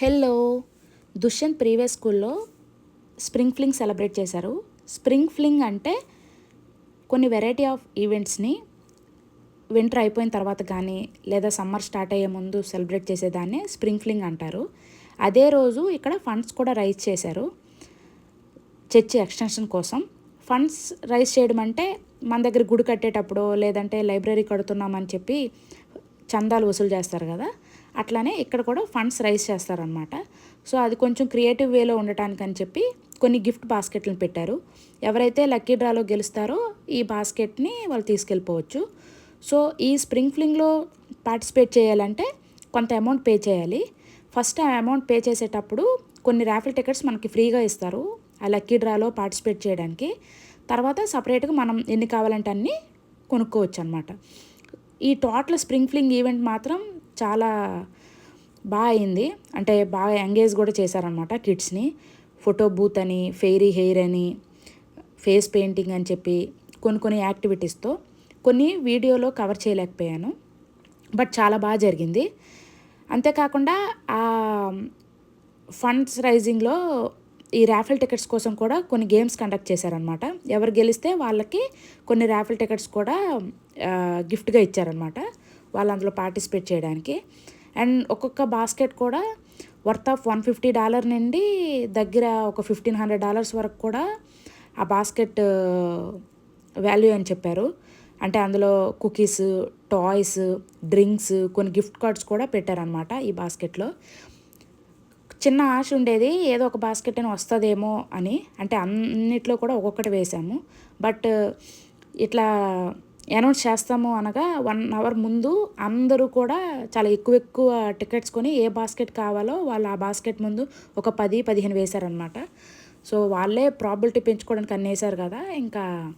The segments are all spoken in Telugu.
హెల్లో. దుష్యంత్ ప్రీవియస్ స్కూల్లో స్ప్రింగ్ ఫ్లింగ్ సెలబ్రేట్ చేశారు. స్ప్రింగ్ ఫ్లింగ్ అంటే కొన్ని వెరైటీ ఆఫ్ ఈవెంట్స్ని వింటర్ అయిపోయిన తర్వాత కానీ లేదా సమ్మర్ స్టార్ట్ అయ్యే ముందు సెలబ్రేట్ చేసేదాన్ని స్ప్రింగ్ ఫ్లింగ్ అంటారు. అదే రోజు ఇక్కడ ఫండ్స్ కూడా రైజ్ చేశారు. చర్చి ఎక్స్టెన్షన్ కోసం. ఫండ్స్ రైజ్ చేయడం అంటే మన దగ్గర గుడి కట్టేటప్పుడు లేదంటే లైబ్రరీ కడుతున్నామని చెప్పి చందాలు వసూలు చేస్తారు కదా. అట్లానే ఇక్కడ కూడా ఫండ్స్ రైజ్ చేస్తారనమాట సో అది కొంచెం క్రియేటివ్ వేలో ఉండటానికి అని చెప్పి కొన్ని గిఫ్ట్ బాస్కెట్లను పెట్టారు. ఎవరైతే లక్కీ డ్రాలో గెలుస్తారో ఈ బాస్కెట్ని వాళ్ళు తీసుకెళ్ళిపోవచ్చు. సో ఈ స్ప్రింగ్ ఫ్లింగ్లో పార్టిసిపేట్ చేయాలంటే కొంత అమౌంట్ పే చేయాలి. ఫస్ట్ ఆ అమౌంట్ పే చేసేటప్పుడు కొన్ని ర్యాఫిల్ టికెట్స్ మనకి ఫ్రీగా ఇస్తారు ఆ లక్కీ డ్రాలో పార్టిసిపేట్ చేయడానికి. తర్వాత సపరేట్గా మనం ఎన్ని కావాలంటే అన్నీ కొనుక్కోవచ్చు అనమాట ఈ టోటల్ స్ప్రింగ్ ఫ్లింగ్ ఈవెంట్ మాత్రం చాలా బాగా అయింది. అంటే బాగా ఎంగేజ్ కూడా చేశారనమాట కిడ్స్ని. ఫోటో బూత్ అని ఫెయిరీ హెయిర్ అని ఫేస్ పెయింటింగ్ అని చెప్పి కొన్ని కొన్ని యాక్టివిటీస్తో కొన్ని వీడియోలో కవర్ చేయలేకపోయాను. బట్ చాలా బాగా జరిగింది. అంతేకాకుండా ఆ ఫండ్స్ రైజింగ్లో ఈ ర్యాఫిల్ టికెట్స్ కోసం కూడా కొన్ని గేమ్స్ కండక్ట్ చేశారనమాట ఎవరు గెలిస్తే వాళ్ళకి కొన్ని ర్యాఫిల్ టికెట్స్ కూడా గిఫ్ట్గా ఇచ్చారనమాట వాళ్ళు అందులో పార్టిసిపేట్ చేయడానికి. అండ్ ఒక్కొక్క బాస్కెట్ కూడా worth of one fifty dollar నుండి దగ్గర ఒక ఫిఫ్టీన్ హండ్రెడ్ డాలర్స్ వరకు కూడా ఆ బాస్కెట్ వాల్యూ అని చెప్పారు. అంటే అందులో కుకీస్ టాయ్స్ డ్రింక్స్ కొన్ని గిఫ్ట్ కార్డ్స్ కూడా పెట్టారనమాట ఈ బాస్కెట్లో. చిన్న ఆశ ఉండేది ఏదో ఒక బాస్కెట్ అని వస్తుందేమో అని. అంటే అన్నిట్లో కూడా ఒక్కొక్కటి వేసాము. బట్ ఇట్లా అనౌన్స్ చేస్తాము అనగా వన్ అవర్ ముందు అందరూ కూడా చాలా ఎక్కువ ఎక్కువ టికెట్స్ కొని ఏ బాస్కెట్ కావాలో వాళ్ళు ఆ బాస్కెట్ ముందు ఒక పది పదిహేను వేశారనమాట సో వాళ్ళే ప్రాబిలిటీ పెంచుకోవడానికి అన్ని వేశారు కదా ఇంకా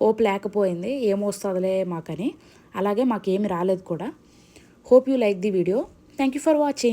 హోప్ లేకపోయింది. ఏమొస్తుందిలే మాకని. అలాగే మాకేమి రాలేదు కూడా. Hope you like the video. Thank you for watching.